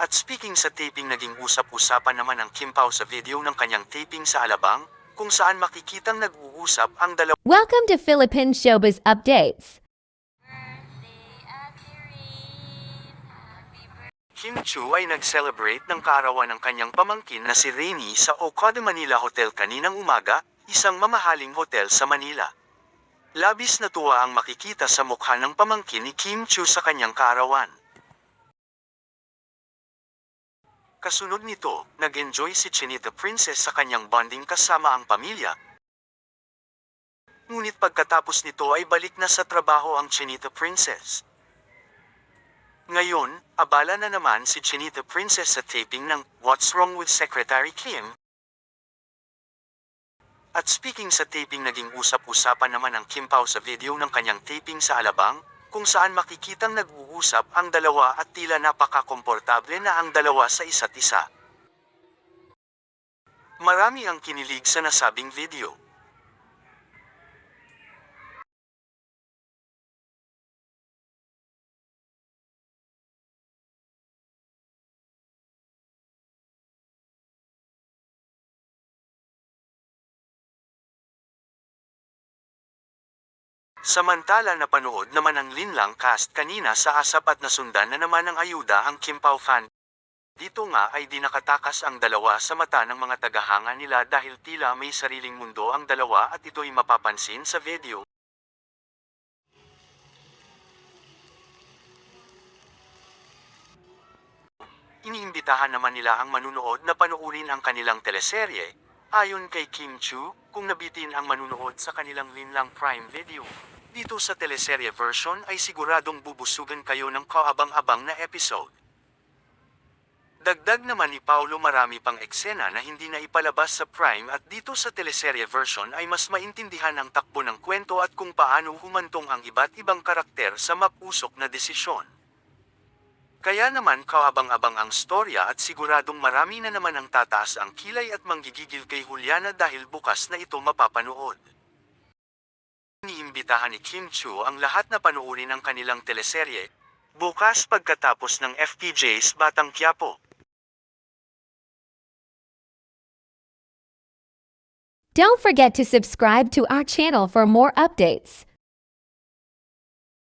At speaking sa taping naging usap-usapan naman ang Kim Pao sa video ng kanyang taping sa Alabang, kung saan makikitang nag-uusap ang dalawa Welcome to Philippine Showbiz Updates. Kim Chu ay nag-celebrate ng kaarawan ng kanyang pamangkin na si Rainy sa Ocado Manila Hotel kaninang umaga, isang mamahaling hotel sa Manila. Labis na tuwa ang makikita sa mukha ng pamangkin ni Kim Chu sa kanyang kaarawan. Kasunod nito, nag-enjoy si Chinita Princess sa kanyang bonding kasama ang pamilya. Ngunit pagkatapos nito ay balik na sa trabaho ang Chinita Princess. Ngayon, abala na naman si Chinita Princess sa taping ng What's Wrong with Secretary Kim? At speaking sa taping naging usap-usapan naman ang Kim Pao sa video ng kanyang taping sa Alabang, kung saan makikitang nag-uusap ang dalawa at tila napaka-komportable na ang dalawa sa isa't isa. Marami ang kinilig sa nasabing video. Samantala napanood naman ang linlang cast kanina sa asap at nasundan na naman ng ayuda ang Kim Pao fan. Dito nga ay di nakatakas ang dalawa sa mata ng mga tagahanga nila dahil tila may sariling mundo ang dalawa at ito'y mapapansin sa video. Iniimbitahan naman nila ang manunood na panuurin ang kanilang teleserye, ayon kay Kim Chu, kung nabitin ang manunood sa kanilang linlang Prime Video. Dito sa teleserye version ay siguradong bubusugan kayo ng kaabang-abang na episode. Dagdag naman ni Paulo marami pang eksena na hindi na ipalabas sa Prime at dito sa teleserye version ay mas maintindihan ang takbo ng kwento at kung paano humantong ang iba't ibang karakter sa mapusok na desisyon. Kaya naman kaabang-abang ang storya at siguradong marami na naman ang tataas ang kilay at manggigigil kay Juliana dahil bukas na ito mapapanood. Iniimbitahan ni Kim Chu ang lahat na panuorin ang kanilang teleserye, bukas pagkatapos ng FPJ's Batang Quiapo. Don't forget to subscribe to our channel for more updates.